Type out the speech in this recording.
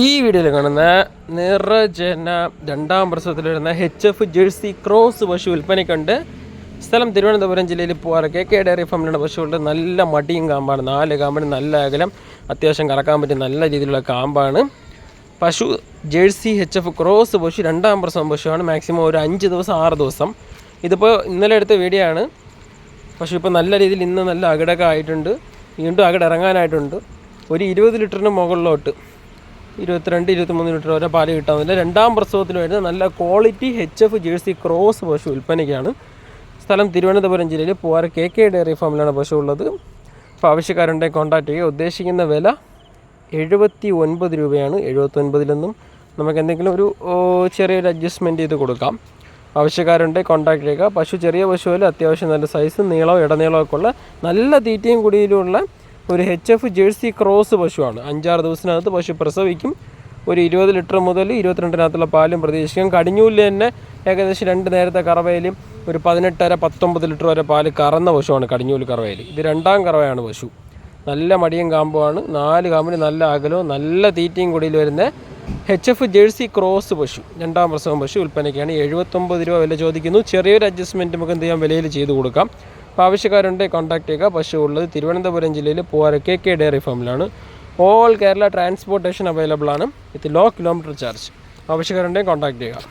ഈ വീഡിയോയിൽ കാണുന്ന നിറജന രണ്ടാം പ്രസവത്തിൽ വരുന്ന എച്ച് എഫ് ജേഴ്സി ക്രോസ് പശു വിൽപ്പനയ്ക്കുണ്ട്. സ്ഥലം തിരുവനന്തപുരം ജില്ലയിൽ പോവാറ് കെ കെ ഡയറി ഫാമിലുള്ള പശുകളുടെ നല്ല മടിയും കാമ്പാണ്. നാല് കാമ്പിന് നല്ല അകലം അത്യാവശ്യം കറക്കാൻ പറ്റിയ നല്ല രീതിയിലുള്ള കാമ്പാണ്. പശു ജേഴ്സി എച്ച് എഫ് ക്രോസ് പശു രണ്ടാം പ്രസവം പശുവാണ്. മാക്സിമം ഒരു അഞ്ച് ദിവസം ആറ് ദിവസം. ഇതിപ്പോൾ ഇന്നലെ എടുത്ത വീഡിയോ ആണ്. പശു ഇപ്പോൾ നല്ല രീതിയിൽ ഇന്ന് നല്ല അകിടൊക്കെ ആയിട്ടുണ്ട്. വീണ്ടും അകിടിറങ്ങാനായിട്ടുണ്ട്. ഒരു ഇരുപത് ലിറ്ററിന് മുകളിലോട്ട്. ഇരുപത്തിരണ്ട് ഇരുപത്തിമൂന്ന് ലിറ്റർ വരെ പാൽ കിട്ടാവുന്നില്ല രണ്ടാം പ്രസവത്തിന് വരുന്ന നല്ല quality H F Jersey cross പശു വിൽപ്പനയ്ക്കാണ്. സ്ഥലം തിരുവനന്തപുരം ജില്ലയിൽ പൂവാറ കെ കെ ഡയറി ഫാമിലാണ് പശു ഉള്ളത്. അപ്പോൾ ആവശ്യക്കാരുണ്ടെ കോൺടാക്ട് ചെയ്യുക. ഉദ്ദേശിക്കുന്ന വില എഴുപത്തി ഒൻപത് രൂപയാണ് എഴുപത്തൊൻപതിലൊന്നും നമുക്ക് എന്തെങ്കിലും ഒരു ചെറിയൊരു അഡ്ജസ്റ്റ്മെന്റ് ചെയ്ത് കൊടുക്കാം. ആവശ്യക്കാരുണ്ടെങ്കിൽ കോൺടാക്ട് ചെയ്യുക. പശു ചെറിയ പശുവിൽ അത്യാവശ്യം നല്ല സൈസ് നീളവും ഇടനീളവും ഒക്കെ ഉള്ള നല്ല തീറ്റയും കുടിയിലുള്ള ഒരു എച്ച് എഫ് ജേഴ്സി ക്രോസ് പശുവാണ്. അഞ്ചാറ് ദിവസത്തിനകത്ത് പശു പ്രസവിക്കും. ഒരു ഇരുപത് ലിറ്റർ മുതൽ ഇരുപത്തിരണ്ടിനകത്തുള്ള പാലും പ്രതീക്ഷിക്കാം. കടിഞ്ഞൂലിൽ തന്നെ ഏകദേശം രണ്ട് നേരത്തെ കറവയിലും ഒരു പതിനെട്ടര പത്തൊമ്പത് ലിറ്റർ വരെ പാൽ കറന്ന പശുവാണ് കടിഞ്ഞൂൽ കറവയിൽ. ഇത് രണ്ടാം കറവയാണ് പശു. നല്ല മടിയും കാമ്പുമാണ്. നാല് കാമ്പിന് നല്ല അകലവും നല്ല തീറ്റയും കൂടിയിൽ വരുന്ന എച്ച് എഫ് ജേഴ്സി ക്രോസ് പശു. രണ്ടാം പ്രസവം പശു. വിൽപ്പനയ്ക്കാണ് എഴുപത്തൊമ്പത് രൂപ വില ചോദിക്കുന്നു. ചെറിയൊരു അഡ്ജസ്റ്റ്മെന്റ് നമുക്ക് എന്ത് ചെയ്യാം? വിലയിൽ ചെയ്ത് കൊടുക്കാം. അപ്പോൾ ആവശ്യക്കാരുണ്ടെങ്കിൽ കോൺടാക്ട് ചെയ്യുക. പശു ഉള്ളത് തിരുവനന്തപുരം ജില്ലയിൽ പൂവാര കെ കെ ഡയറി ഫാമിലാണ് ഓൾ കേരള ട്രാൻസ്പോർട്ടേഷൻ അവൈലബിൾ ആണ്. വിത്ത് ലോ കിലോമീറ്റർ ചാർജ് ആവശ്യക്കാരുണ്ടെങ്കിൽ കോൺടാക്ട് ചെയ്യുക.